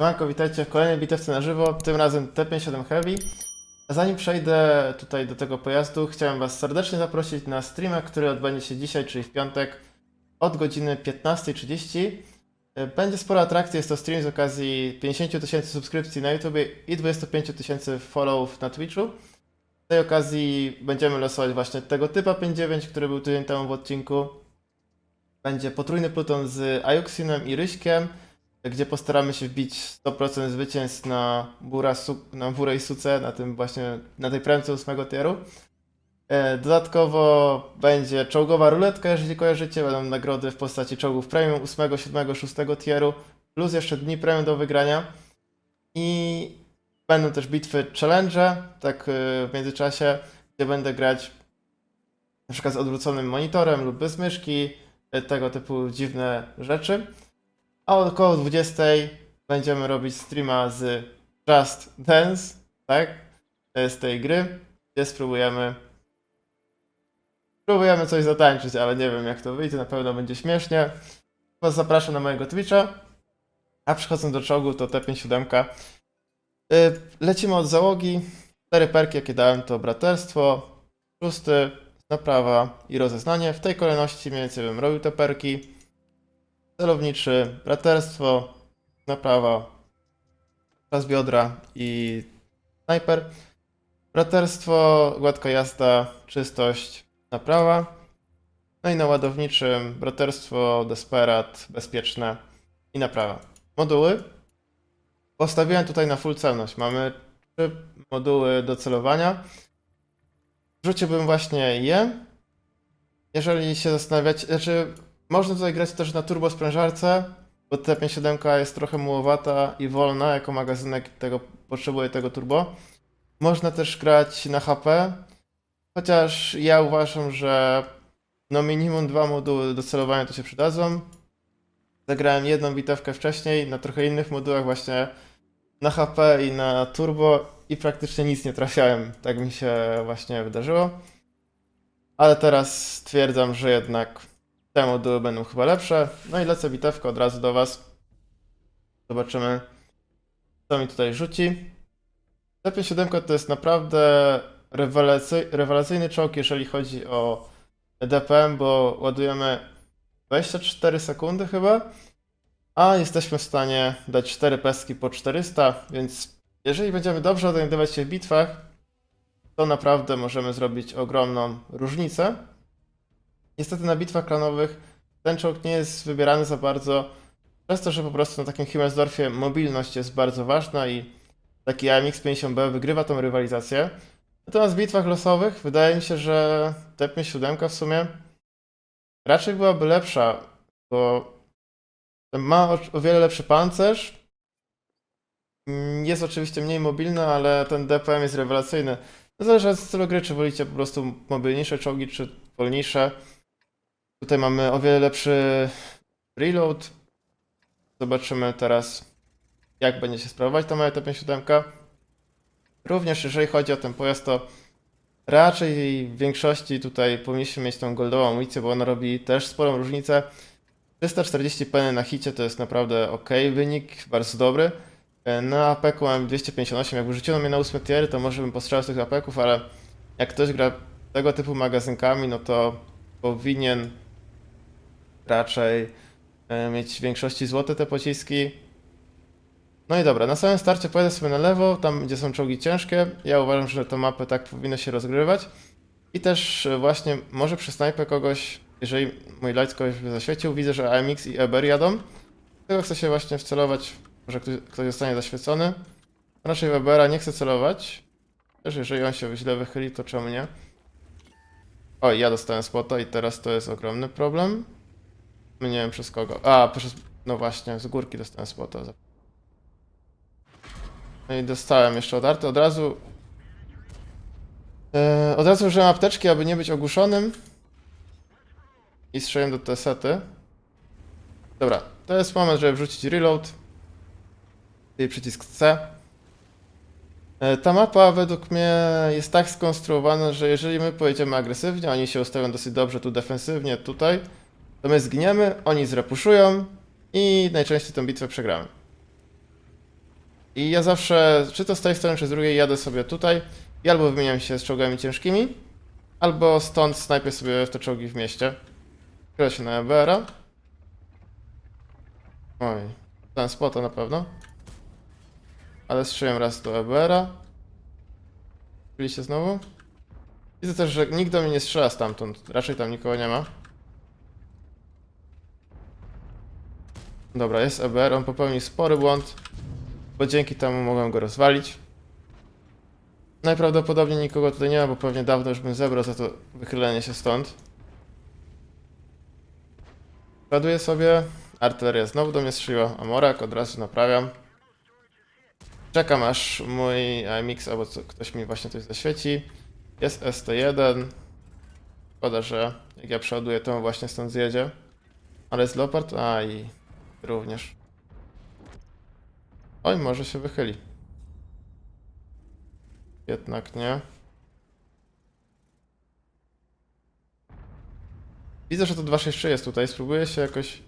Siemanko, witajcie w kolejnej bitewce na żywo, tym razem T57 Heavy. Zanim przejdę tutaj do tego pojazdu, chciałem Was serdecznie zaprosić na streama, który odbędzie się dzisiaj, czyli w piątek od godziny 15.30. E, Będzie sporo atrakcji, jest to stream z okazji 50 tysięcy subskrypcji na YouTube i 25 tysięcy followów na Twitchu. Z tej okazji będziemy losować właśnie tego typa 5.9, który był tydzień temu w odcinku. Będzie potrójny pluton z Ajuxinem i Ryśkiem gdzie postaramy się wbić 100% zwycięstw na, Bura, na Burę i Suce, na tym właśnie, na tej premce 8 tieru. E, Dodatkowo będzie czołgowa ruletka, jeżeli kojarzycie, będą nagrody w postaci czołgów premium 8, 7, 6 tieru, plus jeszcze dni premium do wygrania. I będą też bitwy challenge, tak e, w międzyczasie, gdzie będę grać na przykład z odwróconym monitorem lub bez myszki, e, tego typu dziwne rzeczy. A około 20 będziemy robić streama z Just Dance, tak? Z tej gry, gdzie spróbujemy. Spróbujemy coś zatańczyć, ale nie wiem jak to wyjdzie, na pewno będzie śmiesznie. Was zapraszam na mojego Twitcha. A przechodząc do czołgu, to T57. Y, Lecimy od załogi. Cztery perki, jakie dałem, to braterstwo, szósty, naprawa i rozeznanie. W tej kolejności mniej więcej bym robił te perki celowniczy, braterstwo, naprawa, czas biodra i snajper. Braterstwo, gładka jazda, czystość, naprawa. No i na ładowniczym braterstwo, desperat, bezpieczne i naprawa. Moduły. Postawiłem tutaj na full celność. Mamy trzy moduły do celowania. Wrzuciłbym właśnie je. Jeżeli się zastanawiacie, znaczy można tutaj grać też na turbo sprężarce, bo T57 jest trochę mułowata i wolna, jako magazynek tego, potrzebuje tego turbo. Można też grać na HP, chociaż ja uważam, że no minimum dwa moduły do celowania to się przydadzą. Zagrałem jedną bitewkę wcześniej na trochę innych modułach właśnie na HP i na turbo i praktycznie nic nie trafiałem. Tak mi się właśnie wydarzyło. Ale teraz stwierdzam, że jednak te moduły będą chyba lepsze. No i lecę bitewkę od razu do Was. Zobaczymy, co mi tutaj rzuci. T57 to jest naprawdę rewelacy- rewelacyjny czołg, jeżeli chodzi o DPM, bo ładujemy 24 sekundy chyba, a jesteśmy w stanie dać 4 pestki po 400, więc jeżeli będziemy dobrze odnajdywać się w bitwach, to naprawdę możemy zrobić ogromną różnicę. Niestety na bitwach klanowych ten czołg nie jest wybierany za bardzo, przez to, że po prostu na takim Himmelsdorfie mobilność jest bardzo ważna i taki AMX 50B wygrywa tą rywalizację. Natomiast w bitwach losowych wydaje mi się, że T57 w sumie raczej byłaby lepsza, bo ma o, wiele lepszy pancerz. Jest oczywiście mniej mobilny, ale ten DPM jest rewelacyjny. Zależy od stylu gry, czy wolicie po prostu mobilniejsze czołgi, czy wolniejsze. Tutaj mamy o wiele lepszy reload. Zobaczymy teraz, jak będzie się sprawować ta moja T57. Również jeżeli chodzi o ten pojazd, to raczej w większości tutaj powinniśmy mieć tą goldową amunicję, bo ona robi też sporą różnicę. 340 peny na hicie to jest naprawdę ok wynik, bardzo dobry. Na APK mam 258, jakby rzuciono mnie na 8 tier, to może bym postrzelał z tych APK-ów, ale jak ktoś gra tego typu magazynkami, no to powinien raczej e, mieć w większości złote te pociski. No i dobra, na samym starcie pojadę sobie na lewo, tam gdzie są czołgi ciężkie. Ja uważam, że tę mapę tak powinno się rozgrywać. I też e, właśnie może przy snajpę kogoś, jeżeli mój light kogoś zaświecił, widzę, że AMX i EBR jadą. Tego chcę się właśnie wcelować, może ktoś, ktoś zostanie zaświecony. Raczej w EBR-a nie chcę celować. Też jeżeli on się źle wychyli, to czemu nie? Oj, ja dostałem spota i teraz to jest ogromny problem. Nie wiem przez kogo. A, przez... No właśnie, z górki dostałem spota. No i dostałem jeszcze odarty. Od razu... E, od razu użyłem apteczki, aby nie być ogłuszonym. I strzeliłem do te sety. Dobra, to jest moment, żeby wrzucić reload. Czyli przycisk C. E, Ta mapa według mnie jest tak skonstruowana, że jeżeli my pojedziemy agresywnie, oni się ustawią dosyć dobrze tu defensywnie, tutaj, to my zginiemy, oni zrepuszują i najczęściej tę bitwę przegramy. I ja zawsze, czy to z tej strony, czy z drugiej, jadę sobie tutaj i albo wymieniam się z czołgami ciężkimi, albo stąd snajpię sobie w te czołgi w mieście. Chylę się na EBR-a. Oj, ten spota na pewno. Ale strzeliłem raz do EBR-a. Byliście znowu? Widzę też, że nikt do mnie nie strzela stamtąd. Raczej tam nikogo nie ma. Dobra, jest EBR, on popełnił spory błąd, bo dzięki temu mogłem go rozwalić. Najprawdopodobniej nikogo tutaj nie ma, bo pewnie dawno już bym zebrał za to wychylenie się stąd. Ładuję sobie, artyleria znowu do mnie strzeliła, od razu naprawiam. Czekam aż mój AMX albo co, ktoś mi właśnie coś zaświeci. Jest ST1. Szkoda, że jak ja przeładuję, to on właśnie stąd zjedzie. Ale jest Leopard? A i również. Oj, może się wychyli. Jednak nie. Widzę, że to 263 jest tutaj. Spróbuję się jakoś...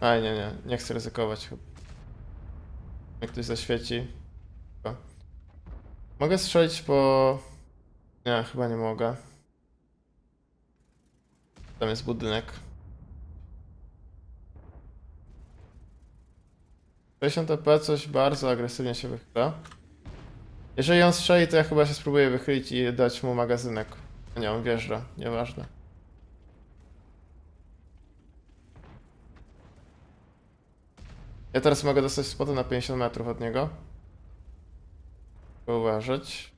A nie, nie. Nie chcę ryzykować. Jak ktoś zaświeci. Mogę strzelić po... Nie, chyba nie mogę. Tam jest budynek. 60 TP coś bardzo agresywnie się wychyla. Jeżeli on strzeli, to ja chyba się spróbuję wychylić i dać mu magazynek. Nie, on wjeżdża, nieważne. Ja teraz mogę dostać spota na 50 metrów od niego. Uważać.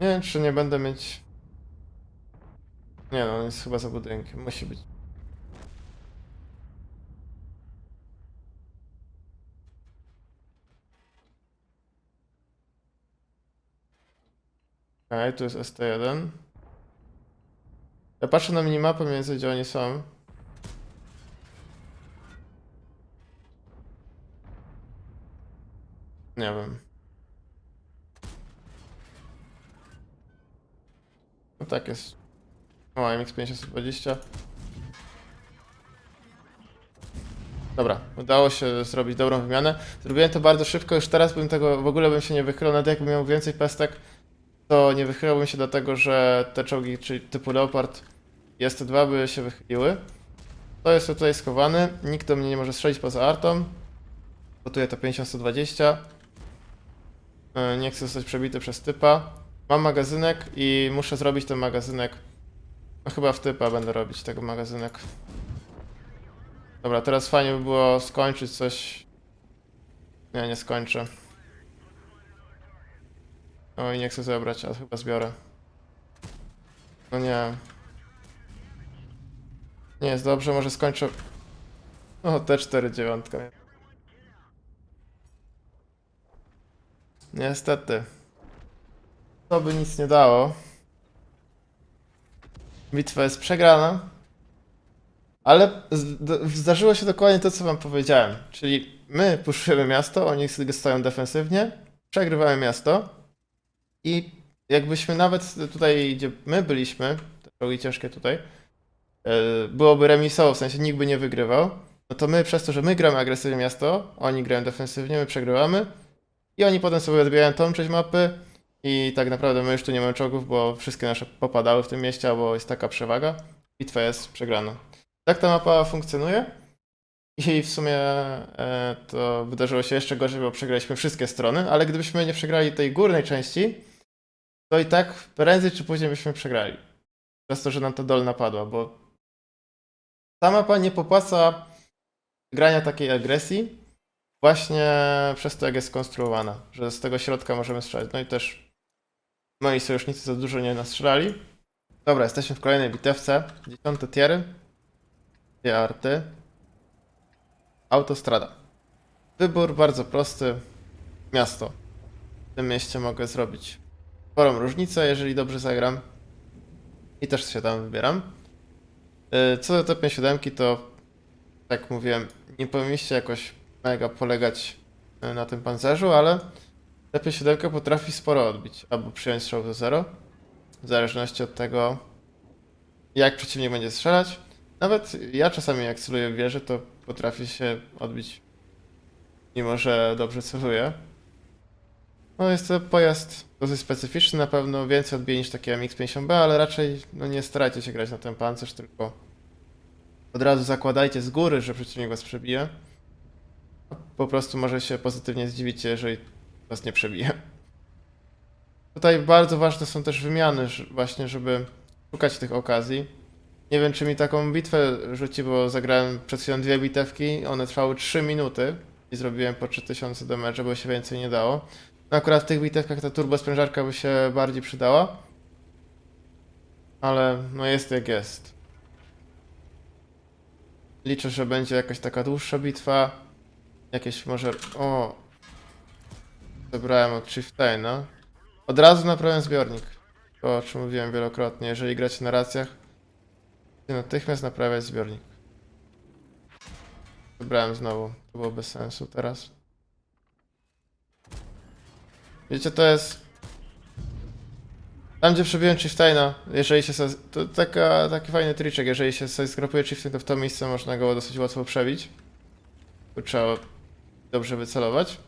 Nie wiem, czy nie będę mieć... Nie no, on jest chyba za budynkiem, musi być. Okej, tu jest ST1. Ja patrzę na minimapę między gdzie oni są. Nie wiem. No tak jest. O, MX520. Dobra, udało się zrobić dobrą wymianę. Zrobiłem to bardzo szybko, już teraz bym tego, w ogóle bym się nie wychylał, nawet jakbym miał więcej pestek, to nie wychylałbym się dlatego, że te czołgi, typu Leopard i ST2 by się wychyliły. To jest tutaj schowany, nikt do mnie nie może strzelić poza artą. Gotuję to 50-120. E, Nie chcę zostać przebity przez typa. Mam magazynek i muszę zrobić ten magazynek. No chyba w typa będę robić tego magazynek. Dobra, teraz fajnie by było skończyć coś. Nie, nie skończę. Oj, nie chcę zebrać, ale chyba zbiorę. No nie. Nie jest dobrze, może skończę. O, T4 dziewiątka. Niestety. To by nic nie dało. Bitwa jest przegrana. Ale zdarzyło się dokładnie to, co wam powiedziałem. Czyli my puszujemy miasto, oni stoją defensywnie, przegrywamy miasto i jakbyśmy nawet tutaj, gdzie my byliśmy, te drogi ciężkie tutaj, e, byłoby remisowo, w sensie nikt by nie wygrywał, no to my przez to, że my gramy agresywnie miasto, oni grają defensywnie, my przegrywamy i oni potem sobie odbijają tą część mapy i tak naprawdę my już tu nie mamy czołgów, bo wszystkie nasze popadały w tym mieście, albo jest taka przewaga. Bitwa jest przegrana. Tak ta mapa funkcjonuje. I w sumie e, to wydarzyło się jeszcze gorzej, bo przegraliśmy wszystkie strony, ale gdybyśmy nie przegrali tej górnej części, to i tak prędzej czy później byśmy przegrali. Przez to, że nam ta dolna padła, bo ta mapa nie popłaca grania takiej agresji właśnie przez to, jak jest skonstruowana, że z tego środka możemy strzelać. No i też moi sojusznicy za dużo nie nastrzelali. Dobra, jesteśmy w kolejnej bitewce. Dziesiąte tiery. Dwie arty. Autostrada. Wybór bardzo prosty. Miasto. W tym mieście mogę zrobić sporą różnicę, jeżeli dobrze zagram. I też się tam wybieram. Yy, Co do te 7 to tak mówiłem, nie powinniście jakoś mega polegać yy, na tym pancerzu, ale TP7 potrafi sporo odbić, albo przyjąć strzał do 0, w zależności od tego, jak przeciwnik będzie strzelać. Nawet ja czasami jak celuję w wieży, to potrafię się odbić mimo że dobrze celuje. No jest to pojazd dosyć specyficzny, na pewno więcej odbije niż taki MX-50B, ale raczej no nie starajcie się grać na ten pancerz, tylko od razu zakładajcie z góry, że przeciwnik was przebije. Po prostu może się pozytywnie zdziwić, jeżeli was nie przebije. Tutaj bardzo ważne są też wymiany, właśnie, żeby szukać tych okazji. Nie wiem, czy mi taką bitwę rzuci, bo zagrałem przed chwilą dwie bitewki, one trwały 3 minuty i zrobiłem po 3000 damage, bo się więcej nie dało. Akurat w tych bitewkach ta turbo sprężarka by się bardziej przydała. Ale no jest jak jest. Liczę, że będzie jakaś taka dłuższa bitwa. Jakieś może... O! Zebrałem od Chieftaina. Od razu naprawiam zbiornik. To o czym mówiłem wielokrotnie. Jeżeli gracie na racjach, natychmiast naprawiać zbiornik. Zebrałem znowu. To było bez sensu teraz. Wiecie, to jest... Tam, gdzie przebiłem Chieftaina, jeżeli się. To taka, taki fajny triczek, jeżeli się sobie skrapuje Chieftain, to w to miejsce można go dosyć łatwo przebić. Tu trzeba dobrze wycelować.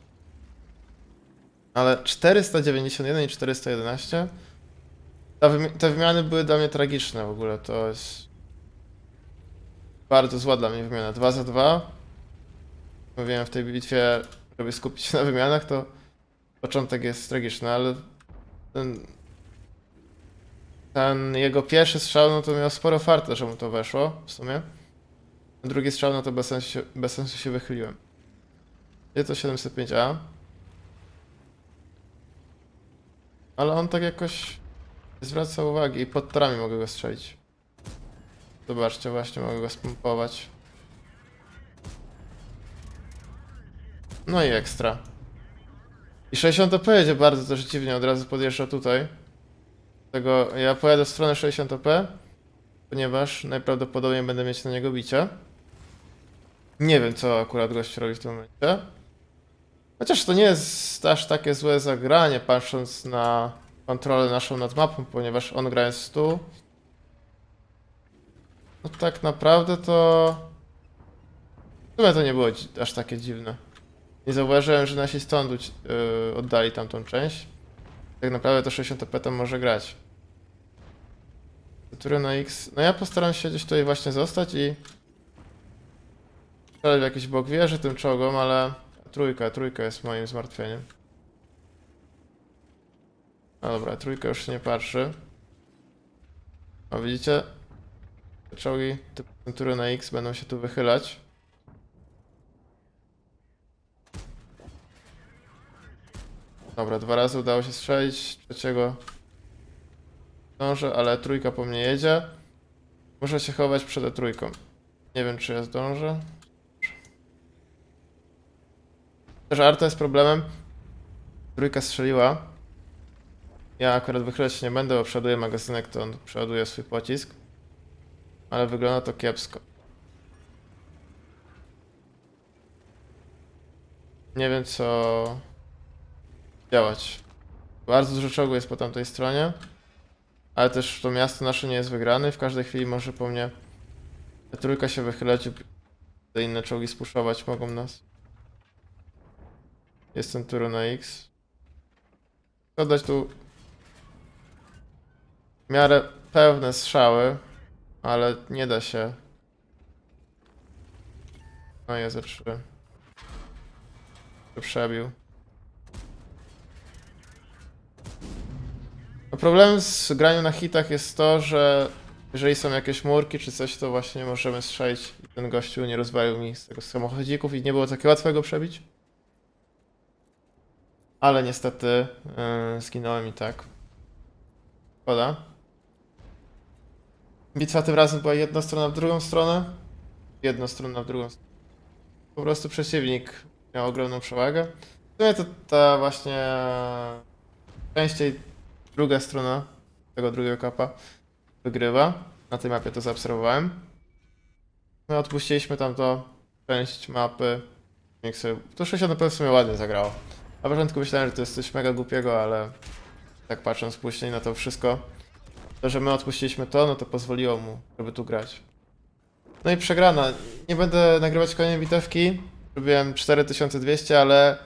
Ale 491 i 411... Ta wymi- te wymiany były dla mnie tragiczne w ogóle, to jest... Bardzo zła dla mnie wymiana. 2 za 2. Mówiłem w tej bitwie, żeby skupić się na wymianach, to początek jest tragiczny, ale ten, ten jego pierwszy strzał, no to miał sporo farta, że mu to weszło w sumie. Drugi strzał, no to bez sensu, bez sensu się wychyliłem. Gdzie to 705A? Ale on tak jakoś zwraca uwagi i pod torami mogę go strzelić. Zobaczcie, właśnie mogę go spompować. No i ekstra. I 60 OP jedzie bardzo też dziwnie, od razu podjeżdża tutaj. Tego ja pojadę w stronę 60 OP, ponieważ najprawdopodobniej będę mieć na niego bicie. Nie wiem, co akurat gość robi w tym momencie. Chociaż to nie jest aż takie złe zagranie, patrząc na kontrolę naszą nad mapą, ponieważ on grając tu. No tak naprawdę to. W sumie to nie było aż takie dziwne. Nie zauważyłem, że nasi stąd yy, oddali tamtą część. Tak naprawdę to 60p tam może grać. Tury na X. No ja postaram się gdzieś tutaj właśnie zostać i strzelać w jakiś bok wieży tym czołgom, ale trójka, trójka jest moim zmartwieniem. No dobra, trójka już się nie patrzy. O widzicie? Te czołgi typu na X będą się tu wychylać. Dobra, dwa razy udało się strzelić, trzeciego zdążę, ale trójka po mnie jedzie. Muszę się chować przed trójką. Nie wiem, czy ja zdążę. Też Arta jest problemem. Trójka strzeliła. Ja akurat wychylać nie będę, bo przeładuję magazynek, to on przeładuje swój pocisk. Ale wygląda to kiepsko. Nie wiem co działać. Bardzo dużo czołgu jest po tamtej stronie. Ale też to miasto nasze nie jest wygrane. W każdej chwili może po mnie ta trójka się wychylać te inne czołgi spuszować mogą nas. Jestem turu na X. Dodać tu w miarę pewne strzały, ale nie da się. No jest trzy. Przebił. No problem z graniem na hitach jest to, że jeżeli są jakieś murki czy coś, to właśnie możemy strzelić ten gościu nie rozwalił mi z tego samochodzików i nie było takie łatwe go przebić. Ale niestety yy, zginąłem i tak. Szkoda. Bitwa tym razem była jedna strona w drugą stronę. Jedna strona w drugą stronę. Po prostu przeciwnik miał ogromną przewagę. W sumie to ta właśnie częściej druga strona tego drugiego kapa wygrywa. Na tej mapie to zaobserwowałem. My odpuściliśmy tam to część mapy. Niech sobie... To 60 w sumie ładnie zagrało. Na początku myślałem, że to jest coś mega głupiego, ale tak patrząc później na to wszystko, to, że my odpuściliśmy to, no to pozwoliło mu, żeby tu grać. No i przegrana. Nie będę nagrywać kolejnej bitewki, Robiłem 4200, ale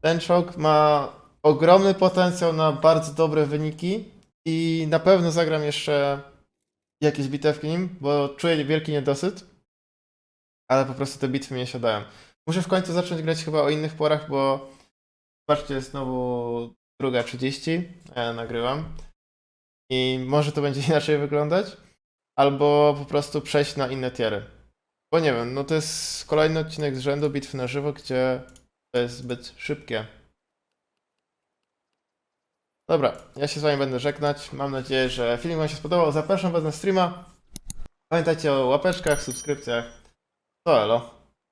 ten czołg ma ogromny potencjał na bardzo dobre wyniki i na pewno zagram jeszcze jakieś bitewki nim, bo czuję wielki niedosyt, ale po prostu te bitwy mnie siadają. Muszę w końcu zacząć grać chyba o innych porach, bo zobaczcie, znowu druga 30, a ja nagrywam i może to będzie inaczej wyglądać, albo po prostu przejść na inne tiery. Bo nie wiem, no to jest kolejny odcinek z rzędu bitwy na żywo, gdzie to jest zbyt szybkie. Dobra, ja się z wami będę żegnać. Mam nadzieję, że film wam się spodobał. Zapraszam was na streama. Pamiętajcie o łapeczkach, subskrypcjach. To elo.